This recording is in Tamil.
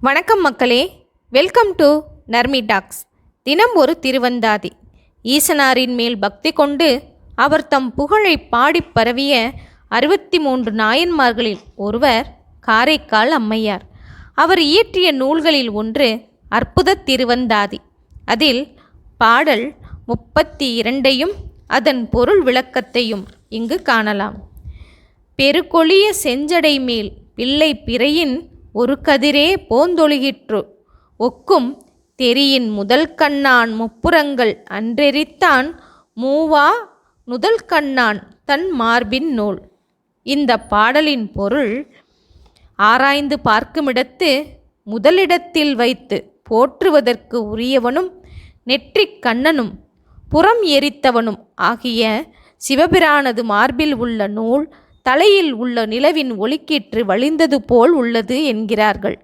வணக்கம் மக்களே. Welcome to Narmi talks. தினம் ஒரு திருவந்தாதி. ஈசனாரின் மேல் பக்தி கொண்டு அவர் தம் புகழை பாடிப் பரவிய அறுபத்தி மூன்று நாயன்மார்களில் ஒருவர் காரைக்கால் அம்மையார். அவர் இயற்றிய நூல்களில் ஒன்று அற்புத திருவந்தாதி. அதில் பாடல் முப்பத்தி இரண்டையும் அதன் பொருள் விளக்கத்தையும் இங்கு காணலாம். பெருக்கொளிய செஞ்சடை மேல் பிள்ளை பிறையின் ஒரு கதிரே போந்தொழுகிற்று. ஒக்கும் தெரியின் முதல் கண்ணான் முப்புறங்கள் அன்றெரித்தான் மூவா நுதல் கண்ணான் தன் மார்பின் நூல். இந்த பாடலின் பொருள் ஆராய்ந்து பார்க்குமிடத்து முதலிடத்தில் வைத்து போற்றுவதற்கு உரியவனும் நெற்றிக் கண்ணனும் புறம் எரித்தவனும் ஆகிய சிவபிரானது மார்பில் உள்ள நூல் தலையில் உள்ள நிலவின் ஒளிக்கீற்று வழிந்தது போல் உள்ளது என்கிறார்கள்.